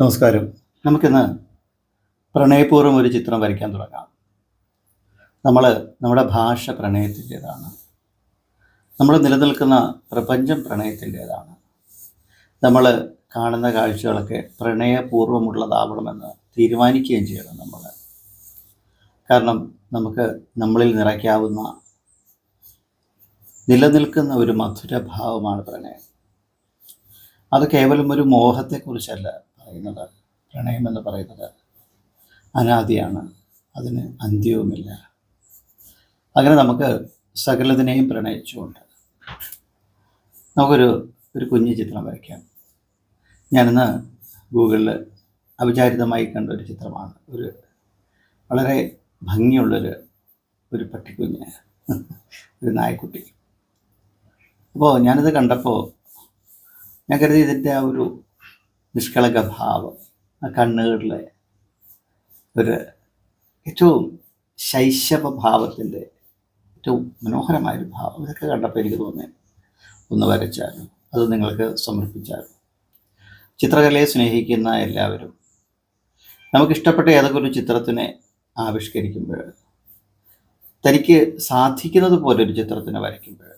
നമസ്കാരം. നമുക്കിന്ന് പ്രണയപൂർവം ഒരു ചിത്രം വരയ്ക്കാൻ തുടങ്ങാം. നമ്മൾ നമ്മുടെ ഭാഷ പ്രണയത്തിന്റെതാണ്. നമ്മൾ നിലനിൽക്കുന്ന പ്രപഞ്ചം പ്രണയത്തിന്റെതാണ്. നമ്മൾ കാണുന്ന കാഴ്ചകളൊക്കെ പ്രണയപൂർവമുള്ളതാവണമെന്ന് തീരുമാനിക്കുകയും ചെയ്യണം നമ്മൾ കാരണം നമുക്ക് നമ്മളിൽ നിറയ്ക്കാവുന്ന നിലനിൽക്കുന്ന ഒരു മധുരഭാവമാണ് പ്രണയം. അത് കേവലം ഒരു മോഹത്തെക്കുറിച്ചല്ല. പറയുന്നത് പ്രണയം എന്ന് പറയുന്നത് അനാദിയാണ്. അതിന് അന്ത്യവുമില്ല. അങ്ങനെ നമുക്ക് സകലതിനെയും പ്രണയിച്ചുകൊണ്ട് നമുക്കൊരു ഒരു കുഞ്ഞു ചിത്രം വരയ്ക്കാം. ഞാനിന്ന് ഗൂഗിളിൽ അവിചാരിതമായി കണ്ട ഒരു ചിത്രമാണ്. ഒരു വളരെ ഭംഗിയുള്ളൊരു ഒരു പട്ടിക്കുഞ്ഞ് ഒരു നായക്കുട്ടി. അപ്പോൾ ഞാനിത് കണ്ടപ്പോൾ ഞാൻ കരുതി ഇതിന്റെ ആ ഒരു നിഷ്കളങ്ക ഭാവം ആ കണ്ണുകളിലെ ഒരു ഏറ്റവും ശൈശവ ഭാവത്തിന്റെ ഏറ്റവും മനോഹരമായൊരു ഭാവം. ഇതൊക്കെ കണ്ടപ്പോൾ എനിക്ക് തോന്നി ഒന്ന് വരച്ചാലും അത് നിങ്ങൾക്ക് സമർപ്പിച്ചാലും. ചിത്രകലയെ സ്നേഹിക്കുന്ന എല്ലാവരും നമുക്കിഷ്ടപ്പെട്ട ഏതൊക്കെ ഒരു ചിത്രത്തിനെ ആവിഷ്കരിക്കുമ്പോൾ തനിക്ക് സാധിക്കുന്നത് പോലെ ഒരു ചിത്രത്തിനെ വരയ്ക്കുമ്പോൾ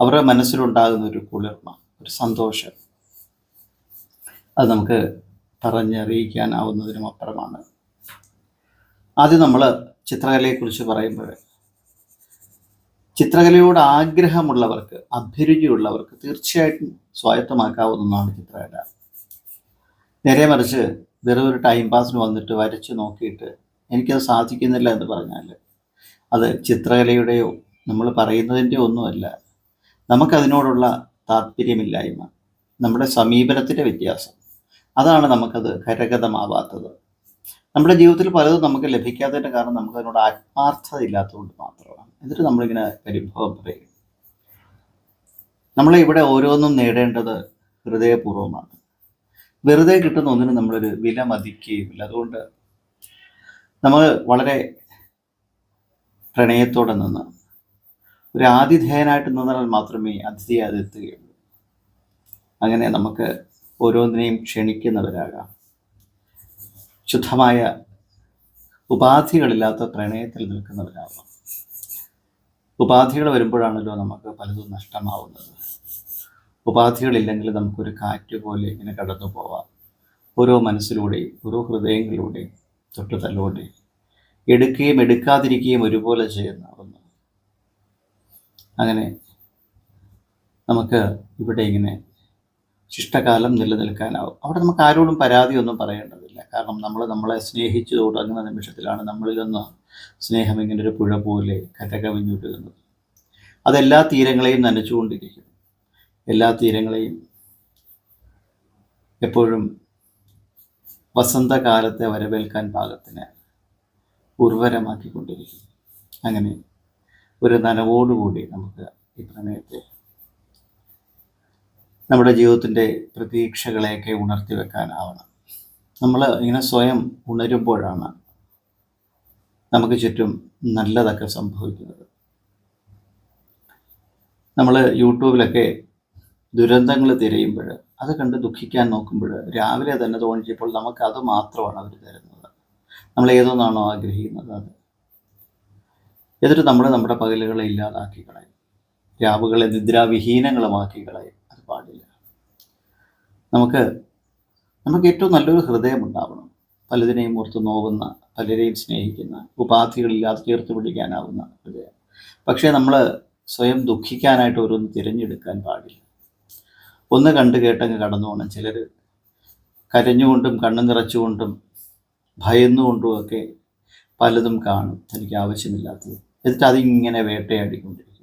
അവരുടെ മനസ്സിലുണ്ടാകുന്ന ഒരു കുളിർമ ഒരു സന്തോഷം അത് നമുക്ക് പറഞ്ഞറിയിക്കാനാവുന്നതിനും അപ്പുറമാണ് ആദ്യം നമ്മൾ ചിത്രകലയെക്കുറിച്ച് പറയുമ്പോൾ ചിത്രകലയോട് ആഗ്രഹമുള്ളവർക്ക് അഭിരുചിയുള്ളവർക്ക് തീർച്ചയായിട്ടും സ്വായത്തമാക്കാവുന്നതാണ് ചിത്രകല. നേരെ മറിച്ച് വെറും ഒരു ടൈം പാസിന് വന്നിട്ട് വരച്ച് നോക്കിയിട്ട് എനിക്കത് സാധിക്കുന്നില്ല എന്ന് പറഞ്ഞാൽ അത് ചിത്രകലയുടെയോ നമ്മൾ പറയുന്നതിന്റെയോ ഒന്നുമല്ല. നമുക്കതിനോടുള്ള താല്പര്യമില്ലായ്മ നമ്മുടെ സമീപനത്തിന്റെ വ്യത്യാസം. അതാണ് നമുക്കത് കരഗതമാവാത്തത്. നമ്മുടെ ജീവിതത്തിൽ പലതും നമുക്ക് ലഭിക്കാത്തതിന്റെ കാരണം നമുക്ക് അതിനോട് ആത്മാർത്ഥത ഇല്ലാത്തതുകൊണ്ട് മാത്രമാണ്. എന്നിട്ട് നമ്മളിങ്ങനെ പരിഭവം പറയും. നമ്മളെ ഇവിടെ ഓരോന്നും നേടേണ്ടത് ഹൃദയപൂർവമാണ് വെറുതെ കിട്ടുന്ന ഒന്നിനും നമ്മളൊരു വില മതിക്കുകയുമില്ല. അതുകൊണ്ട് നമ്മൾ വളരെ പ്രണയത്തോടെ നിന്ന് ഒരു ആതിഥേയനായിട്ട് നിന്നാൽ മാത്രമേ അതിഥിയെ അതെത്തുകയുള്ളൂ അങ്ങനെ നമുക്ക് ഓരോന്നിനെയും ക്ഷണിക്കുന്നവരാകാം. ശുദ്ധമായ ഉപാധികളില്ലാത്ത പ്രണയത്തിൽ നിൽക്കുന്നവരാകാം. ഉപാധികൾ വരുമ്പോഴാണല്ലോ നമുക്ക് പലതും നഷ്ടമാവുന്നത്. ഉപാധികളില്ലെങ്കിൽ നമുക്കൊരു കാറ്റ് പോലെ ഇങ്ങനെ കടന്നു പോവാം. ഓരോ മനസ്സിലൂടെയും ഓരോ ഹൃദയങ്ങളിലൂടെയും തൊട്ടുതല്ലോടെ എടുക്കുകയും എടുക്കാതിരിക്കുകയും ഒരുപോലെ ചെയ്യുന്ന ഒന്ന് അങ്ങനെ നമുക്ക് ഇവിടെ ഇങ്ങനെ ശിഷ്ടകാലം നിലനിൽക്കാനാവും. അവിടെ നമുക്ക് ആരോടും പരാതിയൊന്നും പറയേണ്ടതില്ല. കാരണം നമ്മൾ നമ്മളെ സ്നേഹിച്ചു തുടങ്ങുന്ന നിമിഷത്തിലാണ് നമ്മളിൽ നിന്ന് സ്നേഹം ഇങ്ങനെ ഒരു പുഴ പോലെ കരകവിഞ്ഞൊഴുകുന്നത്. അതെല്ലാ തീരങ്ങളെയും നനച്ചുകൊണ്ടിരിക്കും. എല്ലാ തീരങ്ങളെയും എപ്പോഴും വസന്തകാലത്തെ വരവേൽക്കാൻ പാകത്തിന് ഉർവരമാക്കിക്കൊണ്ടിരിക്കും. അങ്ങനെ ഒരു നനവോടുകൂടി നമുക്ക് ഈ പ്രണയത്തെ നമ്മുടെ ജീവിതത്തിന്റെ പ്രതീക്ഷകളെയൊക്കെ ഉണർത്തി വെക്കാനാവണം. നമ്മൾ ഇങ്ങനെ സ്വയം ഉണരുമ്പോഴാണ് നമുക്ക് ചുറ്റും നല്ലതൊക്കെ സംഭവിക്കുന്നത്. നമ്മൾ യൂട്യൂബിലൊക്കെ ദുരന്തങ്ങൾ തിരയുമ്പോൾ അത് കണ്ട് ദുഃഖിക്കാൻ നോക്കുമ്പോൾ രാവിലെ തന്നെ തോന്നിച്ചപ്പോൾ നമുക്ക് അത് മാത്രമാണ് അവർ തരുന്നത്. നമ്മൾ ഏതൊന്നാണോ ആഗ്രഹിക്കുന്നത് അത്. എന്നിട്ട് നമ്മൾ നമ്മുടെ പകലുകളെ ഇല്ലാതാക്കി കളയും. രാവുകളെ നിദ്രാവിഹീനങ്ങളുമാക്കി കളയും. പാടില്ല. നമുക്ക് നമുക്ക് ഏറ്റവും നല്ലൊരു ഹൃദയം ഉണ്ടാവണം. പലതിനെയും ഓർത്ത് നോവുന്ന പലരെയും സ്നേഹിക്കുന്ന ഉപാധികളില്ലാതെ ചേർത്ത് പിടിക്കാനാവുന്ന ഹൃദയം. പക്ഷേ നമ്മൾ സ്വയം ദുഃഖിക്കാനായിട്ട് ഓരോന്ന് തിരഞ്ഞെടുക്കാൻ പാടില്ല. ഒന്ന് കണ്ട് കേട്ടങ്ങ് കടന്നു പോകണം ചിലർ കരഞ്ഞുകൊണ്ടും കണ്ണു നിറച്ചുകൊണ്ടും ഭയന്നുകൊണ്ടും ഒക്കെ പലതും കാണും. തനിക്ക് ആവശ്യമില്ലാത്തത് എന്നിട്ട് അതിങ്ങനെ വേട്ടയാടിക്കൊണ്ടിരിക്കും.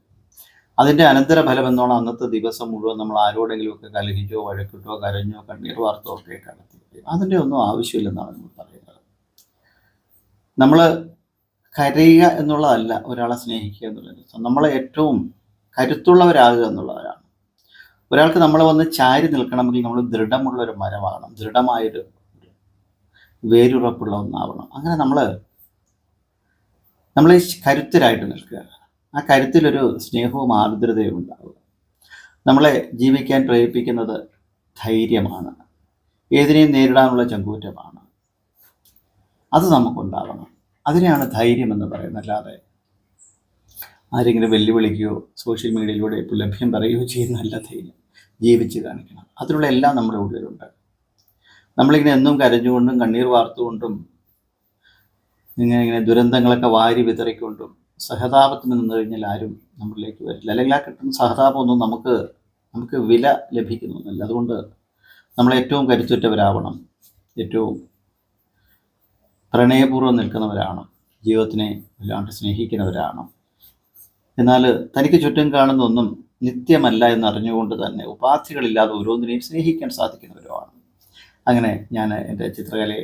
അതിന്റെ അനന്തരഫലം എന്നോണം അന്നത്തെ ദിവസം മുഴുവൻ നമ്മൾ ആരോടെങ്കിലുമൊക്കെ കലഹിച്ചോ വഴക്കിട്ടോ കരഞ്ഞോ കണ്ണീർ വാർത്തോ ഒക്കെ കടത്തി അതിന്റെ ഒന്നും ആവശ്യമില്ലെന്നാണ് നമ്മൾ പറയുന്നത്. നമ്മൾ കരയുക എന്നുള്ളതല്ല ഒരാളെ സ്നേഹിക്കുക എന്നുള്ളത് നമ്മളെ ഏറ്റവും കരുത്തുള്ളവരാകുക എന്നുള്ളവരാണ്. ഒരാൾക്ക് നമ്മൾ വന്ന് ചാരി നിൽക്കണമെങ്കിൽ നമ്മൾ ദൃഢമുള്ള ഒരു മരമാകണം. ദൃഢമായൊരു വേരുറപ്പുള്ള ഒന്നാവണം. അങ്ങനെ നമ്മൾ നമ്മൾ കരുത്തരായിട്ട് നിൽക്കുക. ആ കരുത്തിലൊരു സ്നേഹവും ആർദ്രതയും ഉണ്ടാവുക. നമ്മളെ ജീവിക്കാൻ പ്രേരിപ്പിക്കുന്നത് ധൈര്യമാണ്. ഏതിനെയും നേരിടാനുള്ള ചങ്കൂറ്റമാണ്. അത് നമുക്കുണ്ടാവണം. അതിനെയാണ് ധൈര്യം എന്ന് പറയുന്നത്. അല്ലാതെ ആരെങ്കിലും വെല്ലുവിളിക്കുകയോ സോഷ്യൽ മീഡിയയിലൂടെ ഇപ്പോൾ ലഭ്യം പറയുകയോ ചെയ്യുന്നതല്ല ധൈര്യം ജീവിച്ച് കാണിക്കണം. അതിനുള്ള എല്ലാം നമ്മുടെ ഉള്ളിലുണ്ട്. നമ്മളിങ്ങനെ എന്നും കരഞ്ഞുകൊണ്ടും കണ്ണീർ വാർത്തുകൊണ്ടും ഇങ്ങനെ ഇങ്ങനെ ദുരന്തങ്ങളൊക്കെ വാരി വിതറിക്കൊണ്ടും സഹതാപത്തിന് നിന്ന് കഴിഞ്ഞാൽ ആരും നമ്മളിലേക്ക് വരില്ല. അല്ലെങ്കിൽ ആ കിട്ടുന്ന സഹതാപമൊന്നും നമുക്ക് നമുക്ക് വില ലഭിക്കുന്നൊന്നുമില്ല അതുകൊണ്ട് നമ്മൾ ഏറ്റവും കരുത്തുറ്റവരാവണം. ഏറ്റവും പ്രണയപൂർവം നിൽക്കുന്നവരാണ് ജീവിതത്തിനെ വല്ലാണ്ട് സ്നേഹിക്കുന്നവരാണ് എന്നാൽ തനിക്ക് ചുറ്റും കാണുന്ന ഒന്നും നിത്യമല്ല എന്നറിഞ്ഞുകൊണ്ട് തന്നെ ഉപാധികളില്ലാതെ ഓരോന്നിനെയും സ്നേഹിക്കാൻ സാധിക്കുന്നവരുമാണ്. അങ്ങനെ ഞാൻ എന്റെ ചിത്രകലയെ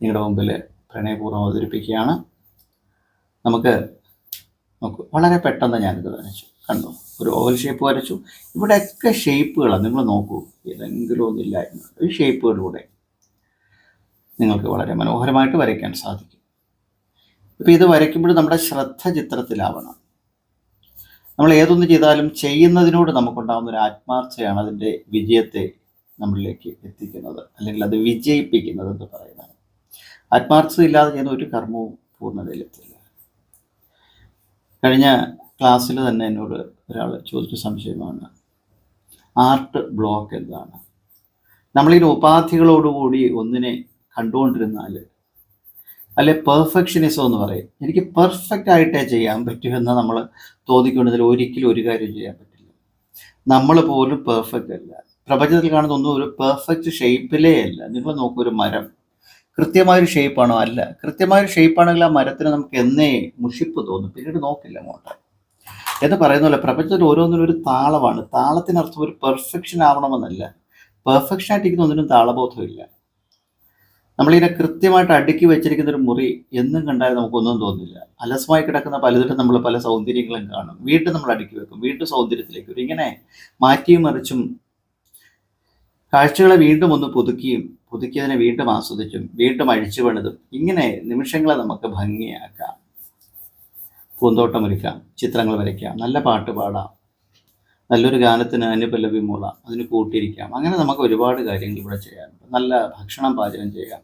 നിങ്ങളുടെ മുമ്പിൽ പ്രണയപൂർവം അവതരിപ്പിക്കുകയാണ്. നമുക്ക് നോക്കൂ. വളരെ പെട്ടെന്ന് ഞാനിത് വരച്ചു. കണ്ടു? ഒരു ഓവൽ ഷേപ്പ് വരച്ചു. ഇവിടെയൊക്കെ ഷേപ്പുകളാണ് നിങ്ങൾ നോക്കൂ. ഏതെങ്കിലും ഒന്നില്ലായിരുന്നു ഈ ഷേപ്പുകളിലൂടെ നിങ്ങൾക്ക് വളരെ മനോഹരമായിട്ട് വരയ്ക്കാൻ സാധിക്കും. ഇപ്പോൾ ഇത് വരയ്ക്കുമ്പോൾ നമ്മുടെ ശ്രദ്ധ ചിത്രത്തിലാവണം. നമ്മൾ ഏതൊന്ന് ചെയ്താലും ചെയ്യുന്നതിനോട് നമുക്കുണ്ടാകുന്ന ഒരു ആത്മാർത്ഥയാണ് അതിന്റെ വിജയത്തെ നമ്മളിലേക്ക് എത്തിക്കുന്നത്. അല്ലെങ്കിൽ അത് വിജയിപ്പിക്കുന്നത് എന്ന് പറയുന്നത്. ആത്മാർത്ഥത ഇല്ലാതെ ചെയ്യുന്ന ഒരു കർമ്മവും പൂർണതയിലെത്തില്ല. കഴിഞ്ഞ ക്ലാസ്സിൽ തന്നെ എന്നോട് ഒരാൾ ചോദിച്ച സംശയമാണ് ആർട്ട് ബ്ലോക്ക് എന്താണ്? നമ്മളിങ്ങനെ ഉപാധികളോടുകൂടി ഒന്നിനെ കണ്ടുകൊണ്ടിരുന്നാൽ അല്ലെ പെർഫെക്ഷനിസം എന്ന് പറയും. എനിക്ക് പെർഫെക്റ്റ് ആയിട്ടേ ചെയ്യാൻ പറ്റൂ എന്ന് നമ്മൾ തോന്നിക്കൊണ്ടതിൽ ഒരിക്കലും ഒരു കാര്യം ചെയ്യാൻ പറ്റില്ല. നമ്മൾ പോലും പെർഫെക്റ്റ് അല്ല. പ്രപഞ്ചത്തിൽ കാണുന്ന ഒന്നും ഒരു പെർഫെക്റ്റ് ഷേപ്പിലേ അല്ല. നിങ്ങൾ നോക്കൂ ഒരു മരം. കൃത്യമായൊരു ഷേപ്പാണോ അല്ല. കൃത്യമായൊരു ഷേപ്പാണെങ്കിൽ ആ മരത്തിന് നമുക്ക് എന്നേ മുഷിപ്പ് തോന്നും. പിന്നീട് നോക്കില്ല അങ്ങോട്ട്. എന്ന് പറയുന്ന പോലെ പ്രപഞ്ചത്തിൽ ഓരോന്നിനും ഒരു താളമാണ്. താളത്തിനർത്ഥം ഒരു പെർഫെക്ഷൻ ആവണമെന്നല്ല. പെർഫെക്ഷൻ ആയിട്ടിരിക്കുന്ന ഒന്നിനും താളബോധമില്ല. നമ്മളിങ്ങനെ കൃത്യമായിട്ട് അടുക്കി വെച്ചിരിക്കുന്ന ഒരു മുറി എന്നും കണ്ടാൽ നമുക്കൊന്നും തോന്നില്ല. അലസമായി കിടക്കുന്ന പലതിലും നമ്മൾ പല സൗന്ദര്യങ്ങളും കാണും. വീണ്ടും നമ്മൾ അടുക്കി വെക്കും. വീണ്ടും സൗന്ദര്യത്തിലേക്ക് വരും. ഇങ്ങനെ മാറ്റിയും മറിച്ചും കാഴ്ചകളെ വീണ്ടും ഒന്ന് പുതുക്കിയും പുതുക്കിയതിനെ വീണ്ടും ആസ്വദിച്ചും വീണ്ടും അഴിച്ചു പണിതും ഇങ്ങനെ നിമിഷങ്ങളെ നമുക്ക് ഭംഗിയാക്കാം. പൂന്തോട്ടം ഒരുക്കാം ചിത്രങ്ങൾ വരയ്ക്കാം നല്ല പാട്ട് പാടാം നല്ലൊരു ഗാനത്തിന് അനുപല്ലവി മൂളാം അതിന് കൂട്ടിയിരിക്കാം. അങ്ങനെ നമുക്ക് ഒരുപാട് കാര്യങ്ങൾ ഇവിടെ ചെയ്യാനുണ്ട് നല്ല ഭക്ഷണം പാചകം ചെയ്യാം.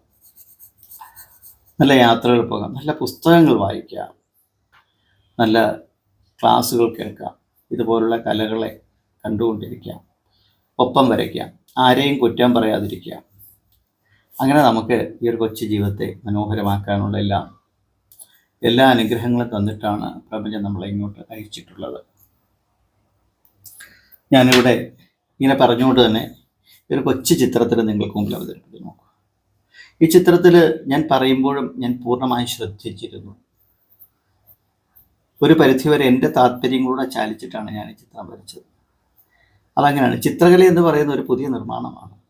നല്ല യാത്രകൾ പോകാം. നല്ല പുസ്തകങ്ങൾ വായിക്കാം. നല്ല ക്ലാസ്സുകൾ കേൾക്കാം. ഇതുപോലുള്ള കലകളെ കണ്ടുകൊണ്ടിരിക്കാം. ഒപ്പം വരയ്ക്കാം. ആരെയും കുറ്റം പറയാതിരിക്കാം. അങ്ങനെ നമുക്ക് ഈ ഒരു കൊച്ചു ജീവിതത്തെ മനോഹരമാക്കാനുള്ള എല്ലാ എല്ലാ അനുഗ്രഹങ്ങളും തന്നിട്ടാണ് പ്രപഞ്ചം നമ്മളെ ഇങ്ങോട്ട് അയച്ചിട്ടുള്ളത്. ഞാനിവിടെ ഇങ്ങനെ പറഞ്ഞുകൊണ്ട് തന്നെ ഒരു കൊച്ചു ചിത്രത്തിൽ നിങ്ങൾക്ക് മുമ്പിൽ അവതരിപ്പിച്ചു നോക്കുക ഈ ചിത്രത്തിൽ ഞാൻ പറയുമ്പോഴും ഞാൻ പൂർണമായും ശ്രദ്ധിച്ചിരുന്നു. ഒരു പരിധിവരെ എന്റെ താല്പര്യങ്ങളൂടെ ചാലിച്ചിട്ടാണ് ഞാൻ ഈ ചിത്രം വരച്ചത്. അതങ്ങനെയാണ്. ചിത്രകല എന്ന് പറയുന്ന ഒരു പുതിയ നിർമ്മാണമാണ്.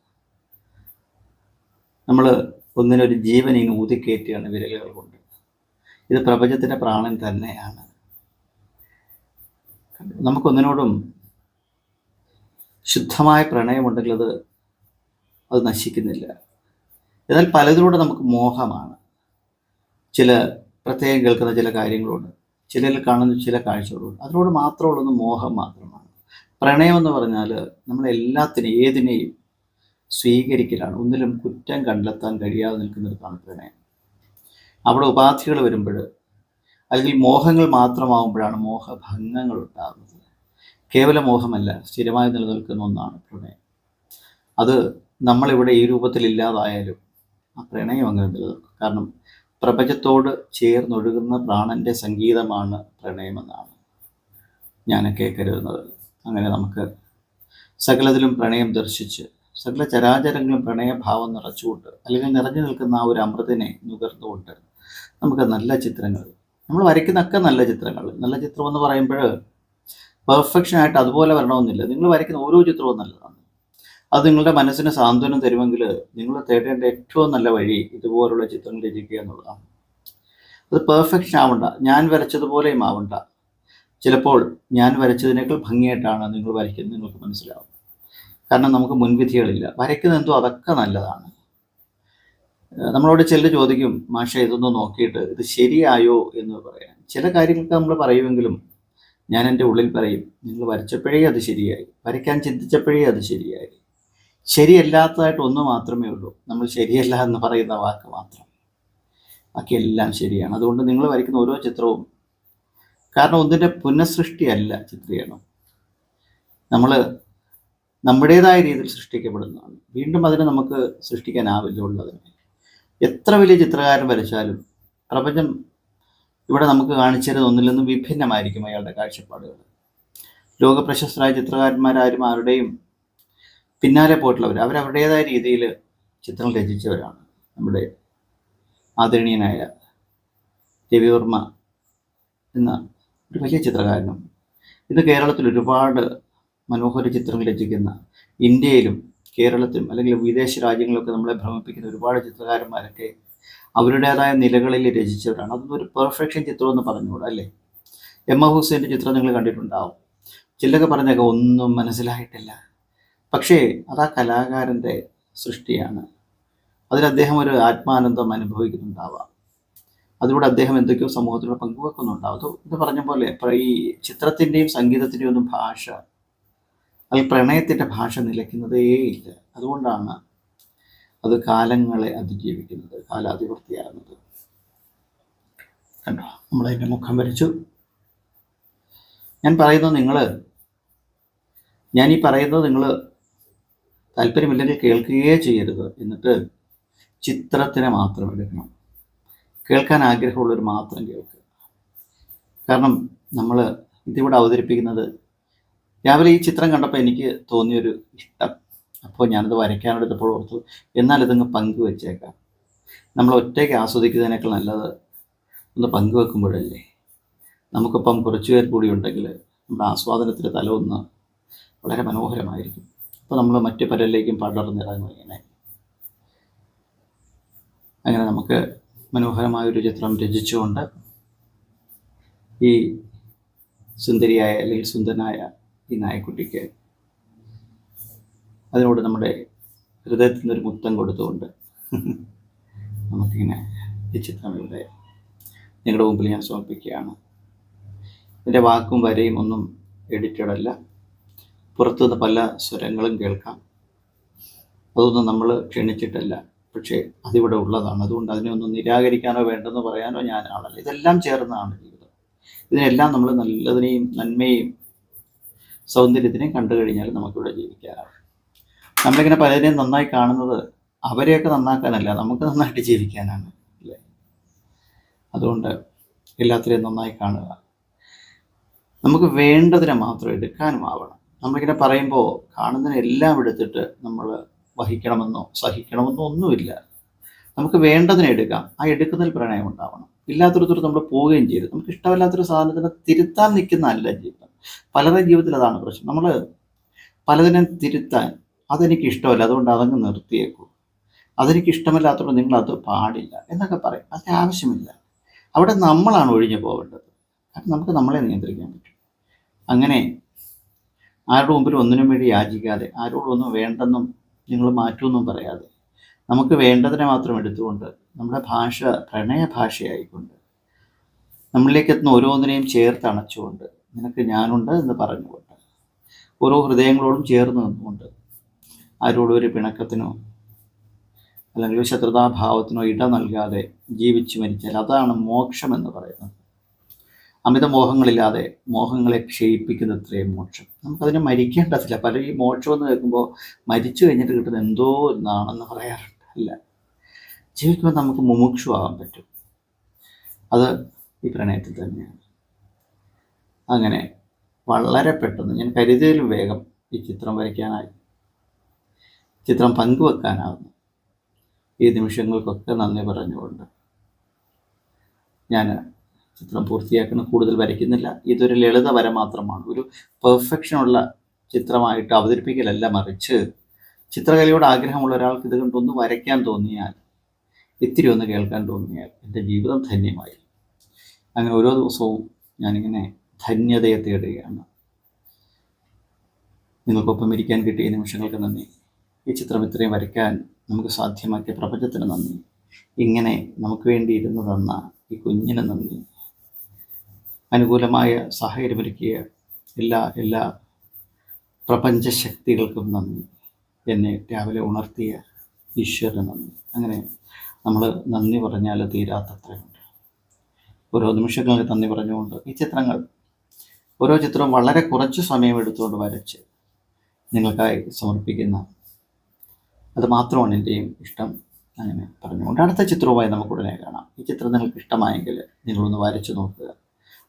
നമ്മൾ ഒന്നിനൊരു ജീവൻ ഇങ്ങ് ഊതിക്കയറ്റിയാണ് വിരലുകൾ കൊണ്ട് ഇത് പ്രപഞ്ചത്തിന്റെ പ്രാണൻ തന്നെയാണ്. നമുക്കൊന്നിനോടും ശുദ്ധമായ പ്രണയമുണ്ടെങ്കിൽ അത് അത് നശിക്കുന്നില്ല. എന്നാൽ പലതിലൂടെ നമുക്ക് മോഹമാണ്. ചില പ്രത്യേകം കേൾക്കുന്ന ചില കാര്യങ്ങളുണ്ട്. ചിലരിൽ കാണുന്ന ചില കാഴ്ചകളുണ്ട്. അതിനോട് മാത്രമുള്ളത് മോഹം മാത്രമാണ്. പ്രണയം എന്ന് പറഞ്ഞാൽ നമ്മളെല്ലാത്തിനെയും ഏതിനെയും സ്വീകരിക്കലാണ്. ഒന്നിലും കുറ്റം കണ്ടെത്താൻ കഴിയാതെ നിൽക്കുന്നിടത്താണ് പ്രണയം അവിടെ ഉപാധികൾ വരുമ്പോൾ അല്ലെങ്കിൽ മോഹങ്ങൾ മാത്രമാകുമ്പോഴാണ് മോഹഭംഗങ്ങൾ ഉണ്ടാകുന്നത്. കേവല മോഹമല്ല സ്ഥിരമായി നിലനിൽക്കുന്ന ഒന്നാണ് പ്രണയം. അത് നമ്മളിവിടെ ഈ രൂപത്തിൽ ഇല്ലാതായാലും ആ പ്രണയം അങ്ങനെ നിലനിൽക്കും. കാരണം പ്രപഞ്ചത്തോട് ചേർന്നൊഴുകുന്ന പ്രാണന്റെ സംഗീതമാണ് പ്രണയമെന്നാണ് ഞാനൊക്കെ കരുതുന്നത്. അങ്ങനെ നമുക്ക് സകലത്തിലും പ്രണയം ദർശിച്ച് സകല ചരാചരങ്ങളും പ്രണയഭാവം നിറച്ചുകൊണ്ട് അല്ലെങ്കിൽ നിറഞ്ഞു നിൽക്കുന്ന ആ ഒരു അമൃതിനെ നുകർന്നുകൊണ്ട് നമുക്ക് നല്ല ചിത്രങ്ങൾ നമ്മൾ വരയ്ക്കുന്നൊക്കെ നല്ല ചിത്രങ്ങൾ. നല്ല ചിത്രം എന്ന് പറയുമ്പോൾ പെർഫെക്ഷൻ ആയിട്ട് അതുപോലെ വരണമെന്നില്ല. നിങ്ങൾ വരയ്ക്കുന്ന ഓരോ ചിത്രവും നല്ലതാണ്. അത് നിങ്ങളുടെ മനസ്സിന് സാന്ത്വനം തരുമെങ്കിൽ നിങ്ങൾ തേടേണ്ട ഏറ്റവും നല്ല വഴി ഇതുപോലുള്ള ചിത്രങ്ങൾ രചിക്കുക എന്നുള്ളതാണ്. അത് പെർഫെക്ഷൻ ആവണ്ട. ഞാൻ വരച്ചതുപോലെയും ആവണ്ട. ചിലപ്പോൾ ഞാൻ വരച്ചതിനേക്കാൾ ഭംഗിയായിട്ടാണ് നിങ്ങൾ വരയ്ക്കുന്നത് നിങ്ങൾക്ക് മനസ്സിലാവും. കാരണം നമുക്ക് മുൻവിധികളില്ല. വരയ്ക്കുന്ന എന്തോ അതൊക്കെ നല്ലതാണ്. നമ്മളോട് ചിലർ ചോദിക്കും മാഷ ഇതൊന്ന് നോക്കിയിട്ട് ഇത് ശരിയായോ എന്ന് പറയാൻ. ചില കാര്യങ്ങൾക്ക് നമ്മൾ പറയുമെങ്കിലും ഞാൻ എന്റെ ഉള്ളിൽ പറയും നിങ്ങൾ വരച്ചപ്പോഴേ അത് ശരിയായി. വരയ്ക്കാൻ ചിന്തിച്ചപ്പോഴേ അത് ശരിയായി. ശരിയല്ലാത്തതായിട്ട് ഒന്ന് മാത്രമേ ഉള്ളൂ. നമ്മൾ ശരിയല്ല എന്ന് പറയുന്ന വാക്ക് മാത്രം. ബാക്കിയെല്ലാം ശരിയാണ്. അതുകൊണ്ട് നിങ്ങൾ വരയ്ക്കുന്ന ഓരോ ചിത്രവും കാരണം ഒന്നിന്റെ പുനഃസൃഷ്ടിയല്ല ചിത്രീകരണം. നമ്മൾ നമ്മുടേതായ രീതിയിൽ സൃഷ്ടിക്കപ്പെടുന്നതാണ്. വീണ്ടും അതിനെ നമുക്ക് സൃഷ്ടിക്കാനാവില്ല ഉള്ളത് എത്ര വലിയ ചിത്രകാരൻ വരച്ചാലും പ്രപഞ്ചം ഇവിടെ നമുക്ക് കാണിച്ചു തരുന്ന ഒന്നിൽ നിന്നും വിഭിന്നമായിരിക്കും അയാളുടെ കാഴ്ചപ്പാടുകൾ. ലോകപ്രശസ്തരായ ചിത്രകാരന്മാരാരും ആരുടെയും പിന്നാലെ പോയിട്ടുള്ളവർ അവരവരുടേതായ രീതിയിൽ ചിത്രം രചിച്ചവരാണ് നമ്മുടെ ആദരണീയനായ രവിവർമ്മ എന്ന ഒരു വലിയ ചിത്രകാരനും. ഇത് കേരളത്തിൽ ഒരുപാട് മനോഹര ചിത്രങ്ങൾ രചിക്കുന്ന ഇന്ത്യയിലും കേരളത്തിലും അല്ലെങ്കിൽ വിദേശ രാജ്യങ്ങളൊക്കെ നമ്മളെ ഭ്രമിപ്പിക്കുന്ന ഒരുപാട് ചിത്രകാരന്മാരൊക്കെ അവരുടേതായ നിലകളിൽ രചിച്ചവരാണ്. അതൊന്നും ഒരു പെർഫെക്ഷൻ ചിത്രം എന്ന് പറഞ്ഞുകൂടാ അല്ലേ? എം എ ഹുസൈന്റെ ചിത്രം നിങ്ങൾ കണ്ടിട്ടുണ്ടാവും. ചിലൊക്കെ പറഞ്ഞൊക്കെ ഒന്നും മനസ്സിലായിട്ടില്ല. പക്ഷേ അത് ആ കലാകാരന്റെ സൃഷ്ടിയാണ്. അതിൽ അദ്ദേഹം ഒരു ആത്മാനന്ദം അനുഭവിക്കുന്നുണ്ടാവാം. അതിലൂടെ അദ്ദേഹം എന്തൊക്കെയോ സമൂഹത്തിലൂടെ പങ്കുവെക്കുന്നുണ്ടാവും. അത് ഇത് പറഞ്ഞ പോലെ ഈ ചിത്രത്തിന്റെയും സംഗീതത്തിന്റെയും ഒന്നും ഭാഷ അല്ലെങ്കിൽ പ്രണയത്തിന്റെ ഭാഷ നിലയ്ക്കുന്നതേ ഇല്ല. അതുകൊണ്ടാണ് അത് കാലങ്ങളെ അതിജീവിക്കുന്നത് കാലാതിവൃത്തിയാകുന്നത് കണ്ടോ? നമ്മളതിന്റെ മുഖം വരച്ചു. ഞാൻ പറയുന്നത് നിങ്ങൾ ഞാൻ ഈ പറയുന്നത് നിങ്ങൾ താല്പര്യമില്ലെങ്കിൽ കേൾക്കുകയേ ചെയ്യരുത്. എന്നിട്ട് ചിത്രത്തിനെ മാത്രം എടുക്കണം. കേൾക്കാൻ ആഗ്രഹമുള്ളവർ മാത്രം കേൾക്കുക. കാരണം നമ്മൾ ഇതിവിടെ അവതരിപ്പിക്കുന്നത് രാവിലെ ഈ ചിത്രം കണ്ടപ്പോൾ എനിക്ക് തോന്നിയൊരു ഇഷ്ടം. അപ്പോൾ ഞാനത് വരയ്ക്കാനെടുത്തപ്പോൾ ഓർത്തു. എന്നാൽ ഇതങ്ങ് പങ്കുവെച്ചേക്കാം നമ്മൾ ഒറ്റയ്ക്ക് ആസ്വദിക്കുന്നതിനേക്കാൾ നല്ലത് ഒന്ന് പങ്കുവെക്കുമ്പോഴല്ലേ നമുക്കിപ്പം കുറച്ച് പേർ കൂടി ഉണ്ടെങ്കിൽ നമ്മുടെ ആസ്വാദനത്തിന്റെ തല ഒന്ന് വളരെ മനോഹരമായിരിക്കും. അപ്പോൾ നമ്മൾ മറ്റ് പലരിലേക്കും പടർന്നിറങ്ങും ഇങ്ങനെ. അങ്ങനെ നമുക്ക് മനോഹരമായൊരു ചിത്രം രചിച്ചുകൊണ്ട് ഈ സുന്ദരിയായ അല്ലെങ്കിൽ സുന്ദരനായ ഈ നായക്കുട്ടിക്ക്. അതിനോട് നമ്മുടെ ഹൃദയത്തിൽ നിന്നൊരു മുത്തം കൊടുത്തുകൊണ്ട് നമുക്കിങ്ങനെ ഈ ചിത്രം ഇവിടെ നിങ്ങളുടെ മുമ്പിൽ ഞാൻ സമർപ്പിക്കുകയാണ്. എന്റെ വാക്കും വരയും ഒന്നും എഡിറ്റഡ് അല്ല. പുറത്തുനിന്ന് പല സ്വരങ്ങളും കേൾക്കാം. അതൊന്നും നമ്മൾ ക്ഷണിച്ചിട്ടല്ല. പക്ഷേ അതിവിടെ ഉള്ളതാണ്. അതുകൊണ്ട് അതിനെ ഒന്നും നിരാകരിക്കാനോ വേണ്ടെന്ന് പറയാനോ ഞാൻ ആളല്ല. ഇതെല്ലാം ചേർന്നതാണ് ജീവിതം. ഇതിനെല്ലാം നമ്മൾ നല്ലതിനെയും നന്മയും സൗന്ദര്യത്തിനെയും കണ്ടു കഴിഞ്ഞാൽ നമുക്കിവിടെ ജീവിക്കാനാവും നമ്മളിങ്ങനെ പലരെയും നന്നായി കാണുന്നത് അവരെയൊക്കെ നന്നാക്കാനല്ല നമുക്ക് നന്നായിട്ട് ജീവിക്കാനാണ് അല്ലേ? അതുകൊണ്ട് എല്ലാത്തിനെയും നന്നായി കാണുക. നമുക്ക് വേണ്ടതിനെ മാത്രം എടുക്കാനും ആവണം. നമ്മളിങ്ങനെ പറയുമ്പോൾ കാണുന്നതിനെല്ലാം എടുത്തിട്ട് നമ്മൾ വഹിക്കണമെന്നോ സഹിക്കണമെന്നോ ഒന്നുമില്ല. നമുക്ക് വേണ്ടതിനെ എടുക്കാം. ആ എടുക്കുന്നതിൽ പ്രണയം ഉണ്ടാവണം. ഇല്ലാത്തൊരു നമ്മൾ പോവുകയും ചെയ്യരുത് നമുക്ക് ഇഷ്ടമില്ലാത്തൊരു സാധനത്തിനെ തിരുത്താൻ നിൽക്കുന്നതല്ല ജീവിതം പലരുടെ ജീവിതത്തിൽ അതാണ് പ്രശ്നം. നമ്മൾ പലതിനെ തിരുത്താൻ അതെനിക്ക് ഇഷ്ടമല്ല അതുകൊണ്ട് അതങ്ങ് നിർത്തിയേക്കൂ. അതെനിക്ക് ഇഷ്ടമല്ലാത്തതുകൊണ്ട് നിങ്ങളത് പാടില്ല എന്നൊക്കെ പറയും. അതിന് ആവശ്യമില്ല. അവിടെ നമ്മളാണ് ഒഴിഞ്ഞു പോകേണ്ടത്. കാരണം നമുക്ക് നമ്മളെ നിയന്ത്രിക്കാൻ പറ്റും. അങ്ങനെ ആരുടെ മുമ്പിൽ ഒന്നിനും വേണ്ടി യാചിക്കാതെ ആരോടൊന്നും വേണ്ടെന്നും നിങ്ങൾ മാറ്റുമെന്നും പറയാതെ നമുക്ക് വേണ്ടതിനെ മാത്രം എടുത്തുകൊണ്ട് നമ്മുടെ ഭാഷ പ്രണയ ഭാഷയായിക്കൊണ്ട് നമ്മളിലേക്ക് എത്തുന്ന ഓരോന്നിനെയും ചേർത്ത് അണച്ചുകൊണ്ട് നിനക്ക് ഞാനുണ്ട് എന്ന് പറഞ്ഞുകൊണ്ട് ഓരോ ഹൃദയങ്ങളോടും ചേർന്ന് നിന്നുകൊണ്ട് ആരോടും ഒരു പിണക്കത്തിനോ അല്ലെങ്കിൽ ശത്രുതാഭാവത്തിനോ ഇട നൽകാതെ ജീവിച്ചു മരിച്ചാൽ അതാണ് മോക്ഷം എന്ന് പറയുന്നത്. അമിത മോഹങ്ങളില്ലാതെ മോഹങ്ങളെ ക്ഷയിപ്പിക്കുന്ന ഇത്രയും മോക്ഷം. നമുക്കതിനെ മരിക്കേണ്ടതില്ല. പല ഈ മോക്ഷം എന്ന് കേൾക്കുമ്പോൾ മരിച്ചു കഴിഞ്ഞിട്ട് കിട്ടുന്ന എന്തോ എന്നാണെന്ന് പറയാറുണ്ട്. അല്ല ജീവിക്കുമ്പോൾ നമുക്ക് മുമുക്ഷുവാകാൻ പറ്റും. അത് ഈ പ്രണയത്തിൽ തന്നെയാണ്. അങ്ങനെ വളരെ പെട്ടെന്ന് ഞാൻ കരുതിയതിലും വേഗം ഈ ചിത്രം വരയ്ക്കാനായി. ചിത്രം പങ്കുവെക്കാനാകുന്നു ഈ നിമിഷങ്ങൾക്കൊക്കെ നന്ദി പറഞ്ഞുകൊണ്ട് ഞാൻ ചിത്രം പൂർത്തിയാക്കുന്ന കൂടുതൽ വരയ്ക്കുന്നില്ല. ഇതൊരു ലളിത വര മാത്രമാണ്. ഒരു പെർഫെക്ഷനുള്ള ചിത്രമായിട്ട് അവതരിപ്പിക്കലല്ല മറിച്ച് ചിത്രകലയോട് ആഗ്രഹമുള്ള ഒരാൾക്ക് ഇത് കണ്ടൊന്ന് വരയ്ക്കാൻ തോന്നിയാൽ ഇത്തിരി ഒന്ന് കേൾക്കാൻ തോന്നിയാൽ എന്റെ ജീവിതം ധന്യമായി. അങ്ങനെ ഓരോ ദിവസവും ഞാനിങ്ങനെ ധന്യതയെ തേടുകയാണ്. നിങ്ങൾക്കൊപ്പം ഇരിക്കാൻ കിട്ടിയ നിമിഷങ്ങൾക്ക് നന്ദി. ഈ ചിത്രം ഇത്രയും വരയ്ക്കാൻ നമുക്ക് സാധ്യമാക്കിയ പ്രപഞ്ചത്തിന് നന്ദി. ഇങ്ങനെ നമുക്ക് വേണ്ടി ഇരുന്ന് തന്ന ഈ കുഞ്ഞിന് നന്ദി. അനുകൂലമായ സാഹചര്യമൊരുക്കിയ എല്ലാ എല്ലാ പ്രപഞ്ചശക്തികൾക്കും നന്ദി. എന്നെ രാവിലെ ഉണർത്തിയ ഈശ്വരന് നന്ദി. അങ്ങനെ നമ്മൾ നന്ദി പറഞ്ഞാൽ തീരാത്തത്രയുണ്ട്. ഓരോ നിമിഷങ്ങളിൽ നന്ദി പറഞ്ഞുകൊണ്ട് ഈ ചിത്രങ്ങൾ ഓരോ ചിത്രവും വളരെ കുറച്ച് സമയം എടുത്തുകൊണ്ട് വരച്ച് നിങ്ങൾക്കായി സമർപ്പിക്കുന്ന അത് മാത്രമാണ് എന്റെയും ഇഷ്ടം അങ്ങനെ പറഞ്ഞുകൊണ്ട് അടുത്ത ചിത്രവുമായി നമുക്ക് ഉടനെ കാണാം. ഈ ചിത്രം നിങ്ങൾക്ക് ഇഷ്ടമായെങ്കിൽ നിങ്ങളൊന്ന് വരച്ചു നോക്കുക.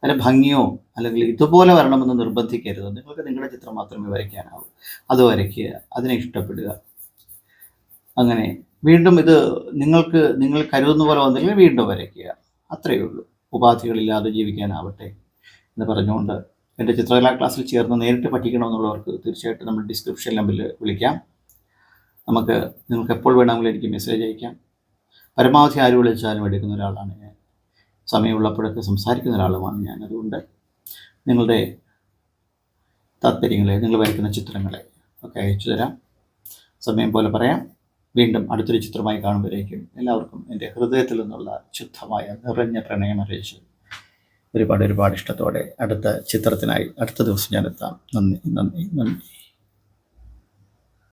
അതിന് ഭംഗിയോ അല്ലെങ്കിൽ ഇതുപോലെ വരണമെന്ന് നിർബന്ധിക്കരുത്. നിങ്ങൾക്ക് നിങ്ങളുടെ ചിത്രം മാത്രമേ വരയ്ക്കാനാവൂ. അത് വരയ്ക്കുക അതിനെ ഇഷ്ടപ്പെടുക. അങ്ങനെ വീണ്ടും ഇത് നിങ്ങൾക്ക് നിങ്ങൾ കരുതുന്ന പോലെ വന്നില്ലെങ്കിൽ വീണ്ടും വരയ്ക്കുക. അത്രയേ ഉള്ളൂ. ഉപാധികളില്ലാതെ ജീവിക്കാനാവട്ടെ എന്ന് പറഞ്ഞുകൊണ്ട് എന്റെ ചിത്രകലാ ക്ലാസ്സിൽ ചേർന്ന് നേരിട്ട് പഠിക്കണമെന്നുള്ളവർക്ക് തീർച്ചയായിട്ടും നമ്മൾ ഡിസ്ക്രിപ്ഷൻ നമ്പറിൽ വിളിക്കാം. നമുക്ക് നിങ്ങൾക്ക് എപ്പോൾ വേണമെങ്കിലും എനിക്ക് മെസ്സേജ് അയക്കാം. പരമാവധി ആര് വിളിച്ചാലും എടുക്കുന്ന ഒരാളാണ് ഞാൻ. സമയമുള്ളപ്പോഴൊക്കെ സംസാരിക്കുന്ന ഒരാളുമാണ് ഞാൻ. അതുകൊണ്ട് നിങ്ങളുടെ താല്പര്യങ്ങളെ നിങ്ങൾ വരയ്ക്കുന്ന ചിത്രങ്ങളെ ഒക്കെ അയച്ചു തരാം. സമയം പോലെ പറയാം. വീണ്ടും അടുത്തൊരു ചിത്രമായി കാണുമ്പോഴേക്കും എല്ലാവർക്കും എന്റെ ഹൃദയത്തിൽ നിന്നുള്ള ശുദ്ധമായ നിറഞ്ഞ പ്രണയം അറിയിച്ച് ഒരുപാട് ഒരുപാട് ഇഷ്ടത്തോടെ അടുത്ത ചിത്രത്തിനായി അടുത്ത ദിവസം ഞാൻ എത്താം നന്ദി നന്ദി നന്ദി.